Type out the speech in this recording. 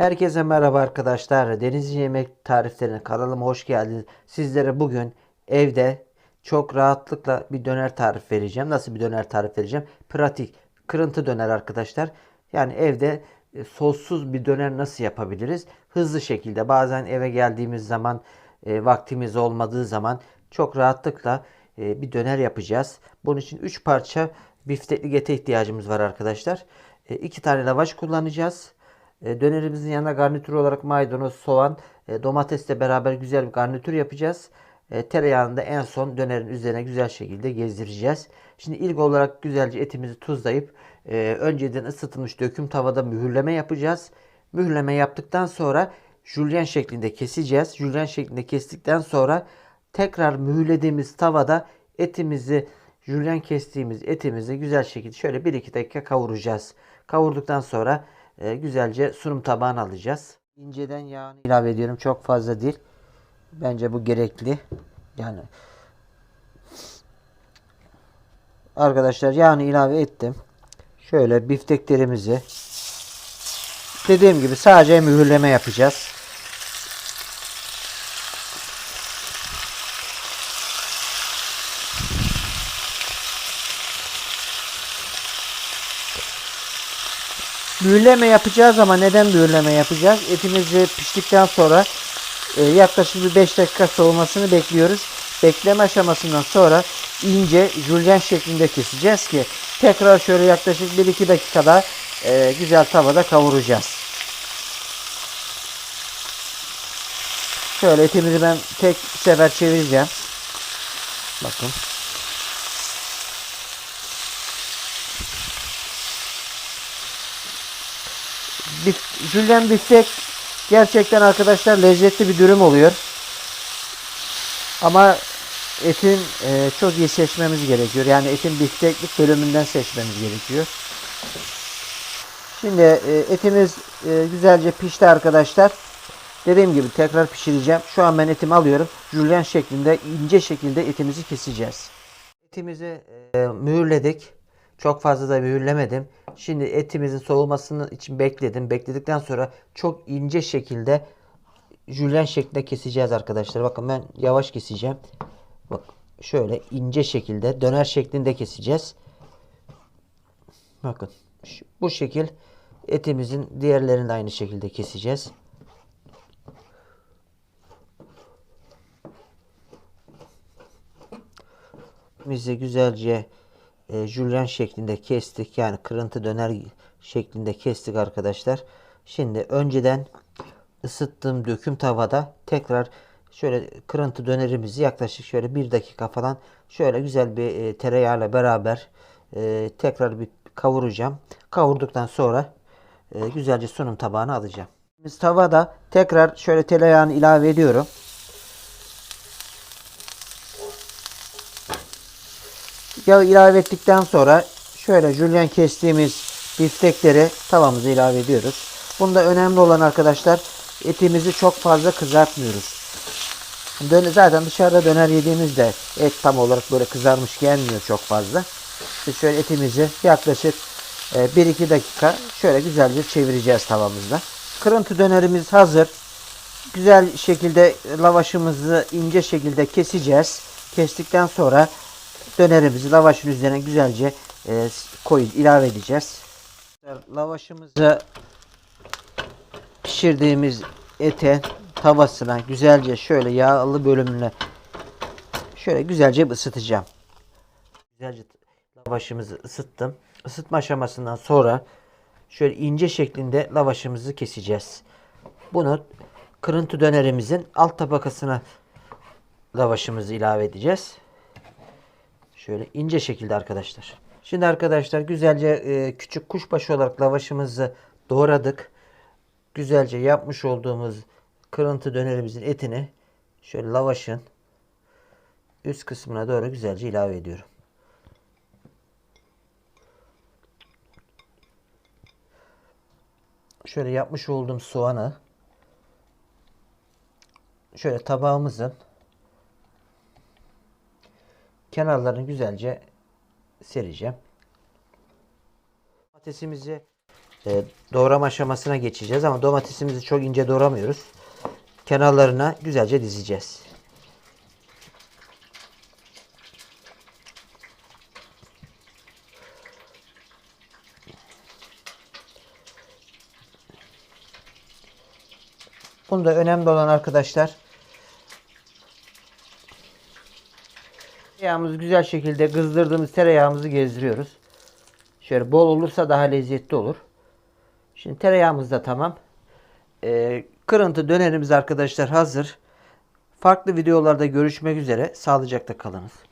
Herkese merhaba arkadaşlar. Denizli Yemek Tariflerine kanalıma hoş geldiniz. Sizlere bugün evde çok rahatlıkla bir döner tarif vereceğim. Nasıl bir döner tarif vereceğim? Pratik, kırıntı döner arkadaşlar. Yani evde e, sossuz bir döner nasıl yapabiliriz? Hızlı şekilde bazen eve geldiğimiz zaman e, vaktimiz olmadığı zaman çok rahatlıkla e, bir döner yapacağız. Bunun için 3 parça biftekli ete ihtiyacımız var arkadaşlar. 2 tane lavaş kullanacağız. E, dönerimizin yanına garnitür olarak maydanoz, soğan, e, domatesle beraber güzel bir garnitür yapacağız. E, tereyağını da en son dönerin üzerine güzel şekilde gezdireceğiz. Şimdi ilk olarak güzelce etimizi tuzlayıp e, önceden ısıtılmış döküm tavada mühürleme yapacağız. Mühürleme yaptıktan sonra jülyen şeklinde keseceğiz. Jülyen şeklinde kestikten sonra tekrar mühürlediğimiz tavada etimizi jülyen kestiğimiz etimizi güzel şekilde şöyle 1-2 dakika kavuracağız. Kavurduktan sonra e, güzelce sunum tabağına alacağız. İnceden yağını ilave ediyorum. Çok fazla değil. Bence bu gerekli. Yani Arkadaşlar yağını ilave ettim. Şöyle bifteklerimizi dediğim gibi sadece mühürleme yapacağız. Mühürleme yapacağız ama neden mühürleme yapacağız? Etimizi piştikten sonra e, yaklaşık bir 5 dakika soğumasını bekliyoruz. Bekleme aşamasından sonra ince jülyen şeklinde keseceğiz ki tekrar şöyle yaklaşık 1-2 dakikada e, güzel tavada kavuracağız. Şöyle etimizi ben tek sefer çevireceğim. Bakın. Jülyen biftek gerçekten arkadaşlar lezzetli bir dürüm oluyor. Ama etin e, çok iyi seçmemiz gerekiyor. Yani etin bifteklik bölümünden seçmemiz gerekiyor. Şimdi e, etimiz e, güzelce pişti arkadaşlar. Dediğim gibi tekrar pişireceğim. Şu an ben etimi alıyorum. Jülyen şeklinde ince şekilde etimizi keseceğiz. Etimizi e, mühürledik. Çok fazla da mühürlemedim. Şimdi etimizin soğumasını için bekledim. Bekledikten sonra çok ince şekilde jülyen şeklinde keseceğiz arkadaşlar. Bakın ben yavaş keseceğim. Bak şöyle ince şekilde döner şeklinde keseceğiz. Bakın bu şekil etimizin diğerlerini de aynı şekilde keseceğiz. Bizi güzelce e, jülyen şeklinde kestik. Yani kırıntı döner şeklinde kestik arkadaşlar. Şimdi önceden ısıttığım döküm tavada tekrar şöyle kırıntı dönerimizi yaklaşık şöyle bir dakika falan şöyle güzel bir e, tereyağıyla beraber e, tekrar bir kavuracağım. Kavurduktan sonra e, güzelce sunum tabağına alacağım. Tavada tekrar şöyle tereyağını ilave ediyorum. Yağı ilave ettikten sonra şöyle jülyen kestiğimiz biftekleri tavamıza ilave ediyoruz. Bunda önemli olan arkadaşlar etimizi çok fazla kızartmıyoruz. Zaten dışarıda döner yediğimizde et tam olarak böyle kızarmış gelmiyor çok fazla. İşte şöyle etimizi yaklaşık e, 1-2 dakika şöyle güzelce çevireceğiz tavamızda. Kırıntı dönerimiz hazır. Güzel şekilde lavaşımızı ince şekilde keseceğiz. Kestikten sonra dönerimizi lavaşın üzerine güzelce e, koyup ilave edeceğiz. Lavaşımızı pişirdiğimiz ete tavasına güzelce şöyle yağlı bölümüne şöyle güzelce ısıtacağım. Güzelce lavaşımızı ısıttım. Isıtma aşamasından sonra şöyle ince şeklinde lavaşımızı keseceğiz. Bunu kırıntı dönerimizin alt tabakasına lavaşımızı ilave edeceğiz. Şöyle ince şekilde arkadaşlar. Şimdi arkadaşlar güzelce e, küçük kuşbaşı olarak lavaşımızı doğradık. Güzelce yapmış olduğumuz kırıntı dönerimizin etini şöyle lavaşın üst kısmına doğru güzelce ilave ediyorum. Şöyle yapmış olduğum soğanı şöyle tabağımızın kenarlarını güzelce sereceğim. Domatesimizi e, doğrama aşamasına geçeceğiz ama domatesimizi çok ince doğramıyoruz. Kenarlarına güzelce dizeceğiz. Bunda önemli olan arkadaşlar tereyağımızı güzel şekilde kızdırdığımız tereyağımızı gezdiriyoruz. Şöyle bol olursa daha lezzetli olur. Şimdi tereyağımız da tamam. Ee, kırıntı dönerimiz arkadaşlar hazır. Farklı videolarda görüşmek üzere. Sağlıcakla kalınız.